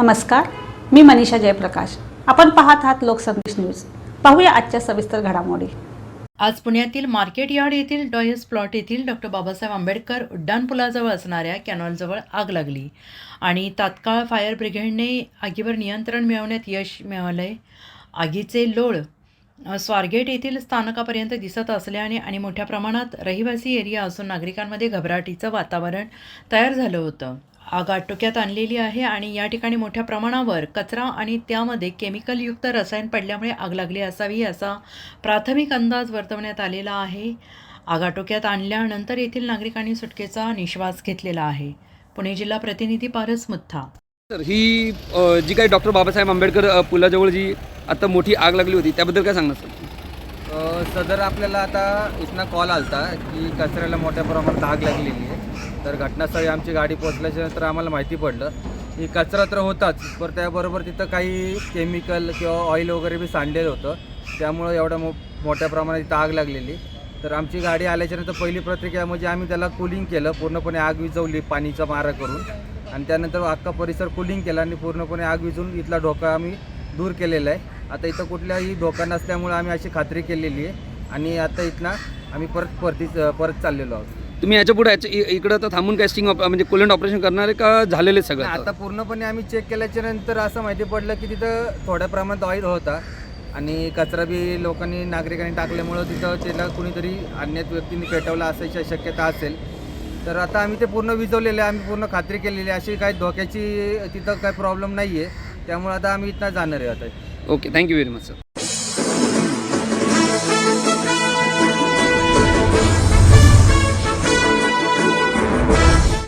नमस्कार मी मनीषा जयप्रकाश. आपण पाहत आहात लोकसंदेश न्यूज. पाहूया आजच्या सविस्तर घडामोडी. आज पुण्यातील मार्केट यार्ड येथील डॉयस प्लॉट येथील डॉक्टर बाबासाहेब आंबेडकर उड्डाणपुलाजवळ असणाऱ्या कॅनॉलजवळ आग लागली आणि तात्काळ फायर ब्रिगेडने आगीवर नियंत्रण मिळवण्यात यश मिळवले आगीचे लोळ स्वारगेट येथील स्थानकापर्यंत दिसत असल्याने आणि मोठ्या प्रमाणात रहिवासी एरिया असून नागरिकांमध्ये घबराटीचं वातावरण तयार झालं होतं. आग आटोक्यात आणलेली आहे आणि या ठिकाणी मोठ्या प्रमाणावर कचरा आणि त्यामध्ये केमिकलयुक्त रसायन पडल्यामुळे आग लागली असावी असा प्राथमिक अंदाज वर्तवण्यात आलेला आहे. आग आटोक्यात आणल्यानंतर येथील नागरिकांनी सुटकेचा निश्वास घेतलेला आहे. पुणे जिल्हा प्रतिनिधी पारस मुथा सर ही जी काही डॉक्टर बाबासाहेब आंबेडकर पुलाजवळ जी आता मोठी आग लागली होती त्याबद्दल काय सांगणार सर? सदर आपल्याला आता इथनं कॉल आलता की कचऱ्याला मोठ्या प्रमाणात आग लागलेली आहे. तर घटनास्थळी आमची गाडी पोचल्याच्यानंतर आम्हाला माहिती पडलं की कचरा तर होताच पण त्याबरोबर तिथं काही केमिकल किंवा ऑइल वगैरे बी सांडलेलं होतं. त्यामुळं एवढ्या मो मोठ्या प्रमाणात इथं आग लागलेली. तर आमची गाडी आल्याच्यानंतर पहिली प्रतिक्रिया म्हणजे आम्ही त्याला कुलिंग केलं पूर्णपणे आग विझवली पाणीचा मारा करून. आणि त्यानंतर अख्खा परिसर कुलिंग केला आणि पूर्णपणे आग विझून इथला धोका आम्ही दूर केलेला आहे. आता इथं कुठल्याही धोका नसल्यामुळे आम्ही अशी खात्री केलेली आहे. आणि आता इथनं आम्ही परत परती परत चाललेलो आहोत. तुम्ही याच्यापुढे इकडं तर थांबून काय स्टिंग ऑप- म्हणजे कुलंट ऑपरेशन करणार आहे का झालेले सगळं आता? पूर्णपणे आम्ही चेक केल्याच्यानंतर असं माहिती पडलं की तिथं थोड्या प्रमाणात ऑइल होता. आणि कचरा बी लोकांनी नागरिकांनी टाकल्यामुळं तिथं त्याला कुणीतरी अज्ञात व्यक्तींनी पेटवला असायची शक्यता असेल. तर आता आम्ही ते पूर्ण विजवलेलं आहे आम्ही पूर्ण खात्री केलेली आहे. अशी काही धोक्याची तिथं काही प्रॉब्लेम नाही आहे त्यामुळे आता आम्ही इथनं जाणार आहे आता. Okay thank you very much sir